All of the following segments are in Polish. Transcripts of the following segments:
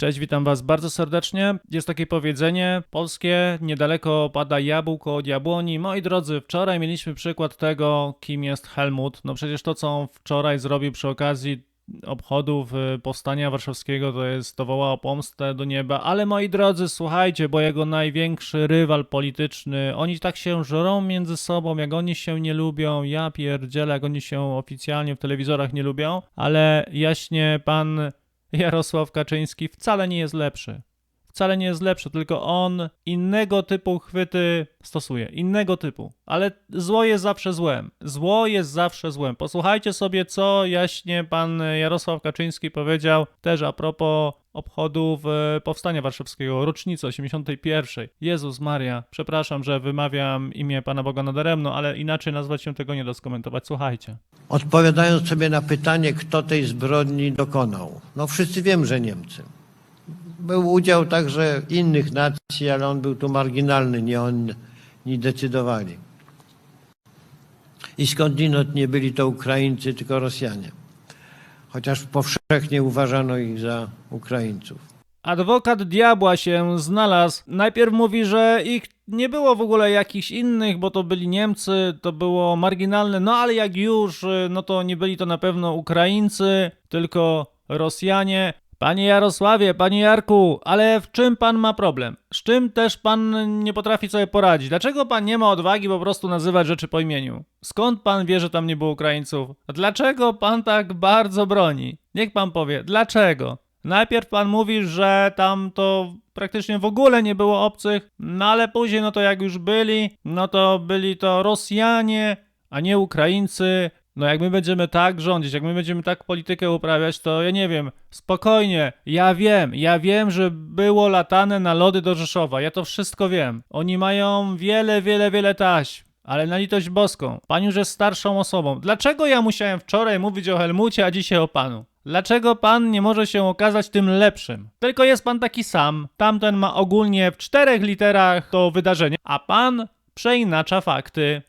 Cześć, witam was bardzo serdecznie. Jest takie powiedzenie polskie, niedaleko pada jabłko od jabłoni. Moi drodzy, wczoraj mieliśmy przykład tego, kim jest Helmut. No przecież to, co on wczoraj zrobił przy okazji obchodów powstania warszawskiego, to jest, to woła o pomstę do nieba. Ale moi drodzy, słuchajcie, bo jego największy rywal polityczny, oni tak się żrą między sobą, jak oni się nie lubią, ja pierdzielę, jak oni się oficjalnie w telewizorach nie lubią, ale jaśnie pan Jarosław Kaczyński wcale nie jest lepszy. Wcale nie jest lepszy, tylko on innego typu chwyty stosuje. Innego typu. Ale zło jest zawsze złem. Zło jest zawsze złem. Posłuchajcie sobie, co jaśnie pan Jarosław Kaczyński powiedział też a propos obchodów Powstania Warszawskiego, rocznicy 81. Jezus Maria, przepraszam, że wymawiam imię Pana Boga nadaremno, ale inaczej nazwać się tego nie da skomentować. Słuchajcie. Odpowiadając sobie na pytanie, kto tej zbrodni dokonał. No wszyscy wiemy, że Niemcy. Był udział także innych nacji, ale on był tu marginalny, nie oni decydowali. I skądinąd nie byli to Ukraińcy, tylko Rosjanie. Chociaż powszechnie uważano ich za Ukraińców. Adwokat diabła się znalazł. Najpierw mówi, że ich nie było w ogóle jakichś innych, bo to byli Niemcy, to było marginalne, no ale jak już, y, no to nie byli to na pewno Ukraińcy, tylko Rosjanie. Panie Jarosławie, panie Jarku, ale w czym pan ma problem? Z czym też pan nie potrafi sobie poradzić? Dlaczego pan nie ma odwagi po prostu nazywać rzeczy po imieniu? Skąd pan wie, że tam nie było Ukraińców? Dlaczego pan tak bardzo broni? Niech pan powie, dlaczego? Najpierw pan mówi, że tam to praktycznie w ogóle nie było obcych, no ale później, no to jak już byli, no to byli to Rosjanie, a nie Ukraińcy. No jak my będziemy tak rządzić, jak my będziemy tak politykę uprawiać, to ja nie wiem, spokojnie, ja wiem, ja wiem, że było latane na lody do Rzeszowa, ja to wszystko wiem. Oni mają wiele, wiele, wiele taśm. Ale na litość boską, pan już jest starszą osobą. Dlaczego ja musiałem wczoraj mówić o Helmucie, a dzisiaj o panu? Dlaczego pan nie może się okazać tym lepszym? Tylko jest pan taki sam. Tamten ma ogólnie w czterech literach to wydarzenie, a pan przeinacza fakty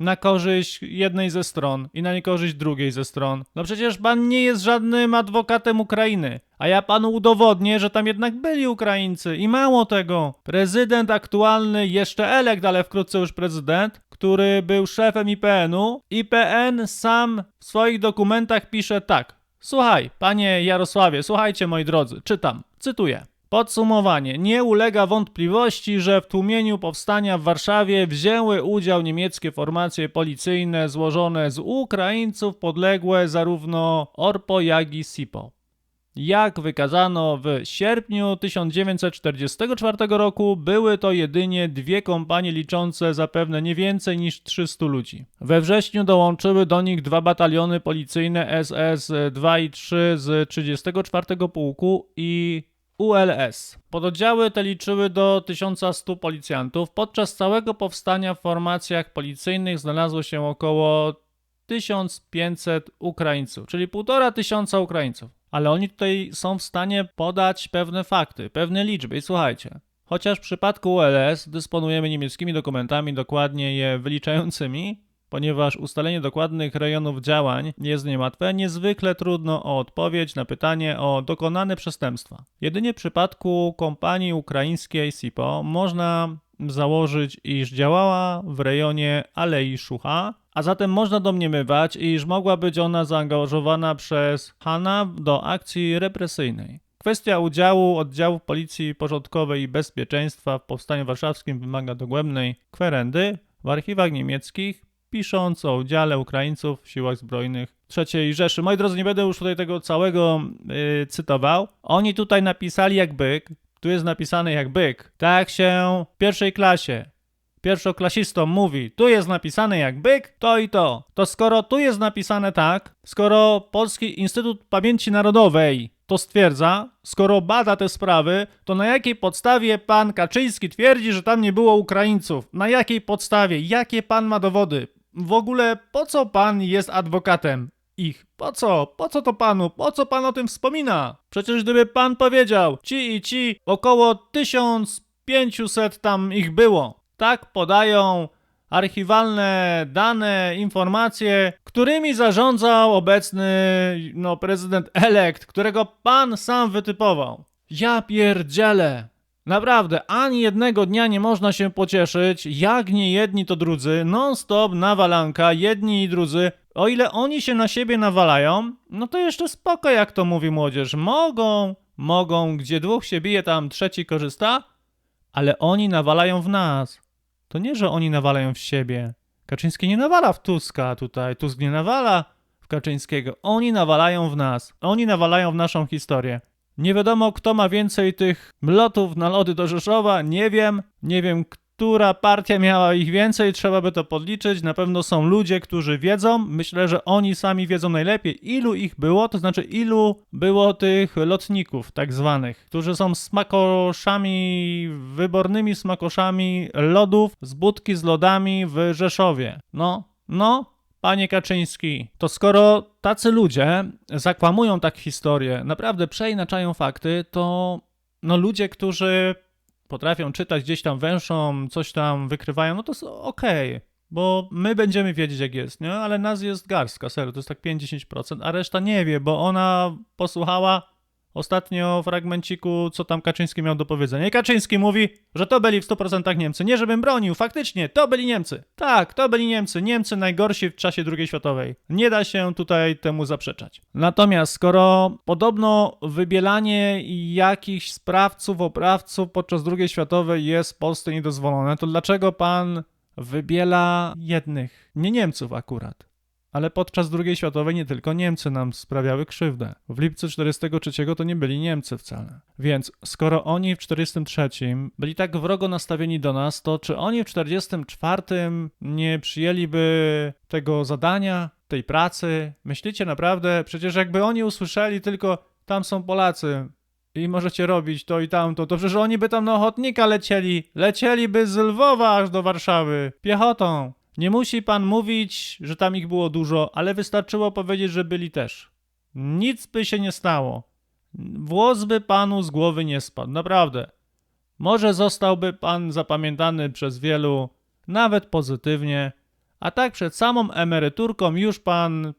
na korzyść jednej ze stron i na niekorzyść drugiej ze stron. No przecież pan nie jest żadnym adwokatem Ukrainy, a ja panu udowodnię, że tam jednak byli Ukraińcy i mało tego. Prezydent aktualny, jeszcze elekt, ale wkrótce już prezydent, który był szefem IPN-u, IPN sam w swoich dokumentach pisze tak. Słuchaj, panie Jarosławie, słuchajcie moi drodzy, czytam, cytuję. Podsumowanie. Nie ulega wątpliwości, że w tłumieniu powstania w Warszawie wzięły udział niemieckie formacje policyjne złożone z Ukraińców podległe zarówno ORPO, jak i SIPO. Jak wykazano w sierpniu 1944 roku, były to jedynie dwie kompanie liczące zapewne nie więcej niż 300 ludzi. We wrześniu dołączyły do nich dwa bataliony policyjne SS 2 i 3 z 34 Pułku i ULS. Pododdziały te liczyły do 1100 policjantów. Podczas całego powstania w formacjach policyjnych znalazło się około 1500 Ukraińców, czyli 1,5 tysiąca Ukraińców. Ale oni tutaj są w stanie podać pewne fakty, pewne liczby. I słuchajcie, chociaż w przypadku ULS dysponujemy niemieckimi dokumentami dokładnie je wyliczającymi, ponieważ ustalenie dokładnych rejonów działań jest niełatwe, niezwykle trudno o odpowiedź na pytanie o dokonane przestępstwa. Jedynie w przypadku kompanii ukraińskiej SIPO można założyć, iż działała w rejonie Alei Szucha, a zatem można domniemywać, iż mogła być ona zaangażowana przez Hana do akcji represyjnej. Kwestia udziału oddziałów Policji Porządkowej i Bezpieczeństwa w Powstaniu Warszawskim wymaga dogłębnej kwerendy w archiwach niemieckich, pisząc o udziale Ukraińców w siłach zbrojnych III Rzeszy. Moi drodzy, nie będę już tutaj tego całego yy, cytował. Oni tutaj napisali jak byk, tu jest napisane jak byk. Tak się w pierwszej klasie pierwszoklasistom mówi, tu jest napisane jak byk, to i to. To skoro tu jest napisane tak, skoro Polski Instytut Pamięci Narodowej to stwierdza, skoro bada te sprawy, to na jakiej podstawie pan Kaczyński twierdzi, że tam nie było Ukraińców? Na jakiej podstawie? Jakie pan ma dowody? W ogóle po co pan jest adwokatem? Ich. Po co? Po co to panu? Po co pan o tym wspomina? Przecież gdyby pan powiedział, ci i ci, około 1500 tam ich było. Tak podają archiwalne dane, informacje, którymi zarządzał obecny no, prezydent elekt, którego pan sam wytypował. Ja pierdzielę. Naprawdę, ani jednego dnia nie można się pocieszyć, jak nie jedni to drudzy, non-stop nawalanka, jedni i drudzy. O ile oni się na siebie nawalają, no to jeszcze spoko, jak to mówi młodzież. Mogą, mogą, gdzie dwóch się bije, tam trzeci korzysta, ale oni nawalają w nas. To nie, że oni nawalają w siebie. Kaczyński nie nawala w Tuska tutaj, Tusk nie nawala w Kaczyńskiego. Oni nawalają w nas. Oni nawalają w naszą historię. Nie wiadomo, kto ma więcej tych lotów na lody do Rzeszowa, nie wiem. Nie wiem, która partia miała ich więcej, trzeba by to podliczyć. Na pewno są ludzie, którzy wiedzą. Myślę, że oni sami wiedzą najlepiej, ilu ich było, to znaczy ilu było tych lotników, tak zwanych, którzy są smakoszami, wybornymi smakoszami lodów z budki z lodami w Rzeszowie. No, no, Panie Kaczyński, to skoro tacy ludzie zakłamują tak historię, naprawdę przeinaczają fakty, to no ludzie, którzy potrafią czytać gdzieś tam węszą, coś tam wykrywają, no to jest okej, bo my będziemy wiedzieć jak jest, nie? Ale nas jest garstka, serio, to jest tak 5-10%, a reszta nie wie, bo ona posłuchała ostatnio fragmenciku, co tam Kaczyński miał do powiedzenia. I Kaczyński mówi, że to byli w 100% Niemcy. Nie żebym bronił, faktycznie, to byli Niemcy. Tak, to byli Niemcy. Niemcy najgorsi w czasie II światowej. Nie da się tutaj temu zaprzeczać. Natomiast skoro podobno wybielanie jakichś sprawców, oprawców podczas II światowej jest w Polsce niedozwolone, to dlaczego pan wybiela jednych, nie Niemców akurat? Ale podczas II światowej nie tylko Niemcy nam sprawiały krzywdę. W lipcu 43 to nie byli Niemcy wcale. Więc skoro oni w 43 byli tak wrogo nastawieni do nas, to czy oni w 44 nie przyjęliby tego zadania, tej pracy? Myślicie naprawdę? Przecież jakby oni usłyszeli tylko tam są Polacy, i możecie robić to i tamto, to przecież oni by tam na ochotnika lecieli. Lecieliby z Lwowa aż do Warszawy. Piechotą. Nie musi pan mówić, że tam ich było dużo, ale wystarczyło powiedzieć, że byli też. Nic by się nie stało. Włos by panu z głowy nie spadł, naprawdę. Może zostałby pan zapamiętany przez wielu, nawet pozytywnie, a tak przed samą emeryturką już pan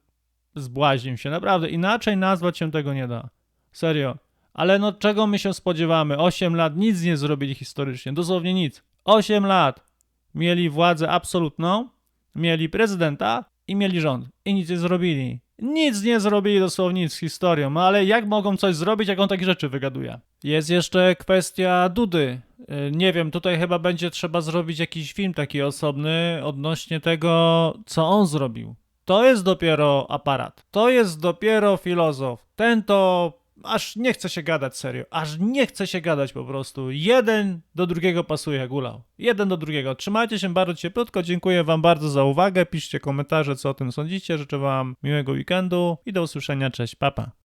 zbłaźnił się, naprawdę. Inaczej nazwać się tego nie da. Serio. Ale no czego my się spodziewamy? 8 lat nic nie zrobili historycznie, dosłownie nic. 8 lat mieli władzę absolutną, mieli prezydenta i mieli rząd. I nic nie zrobili. Nic nie zrobili dosłownie z historią, ale jak mogą coś zrobić, jak on takie rzeczy wygaduje? Jest jeszcze kwestia Dudy. Yy, Nie wiem, tutaj chyba będzie trzeba zrobić jakiś film taki osobny odnośnie tego, co on zrobił. To jest dopiero aparat. To jest dopiero filozof. Ten to aż nie chce się gadać serio. Aż nie chce się gadać po prostu. Jeden do drugiego pasuje jak. Jeden do drugiego. Trzymajcie się bardzo cieplutko. Dziękuję wam bardzo za uwagę. Piszcie komentarze, co o tym sądzicie. Życzę wam miłego weekendu i do usłyszenia. Cześć, papa.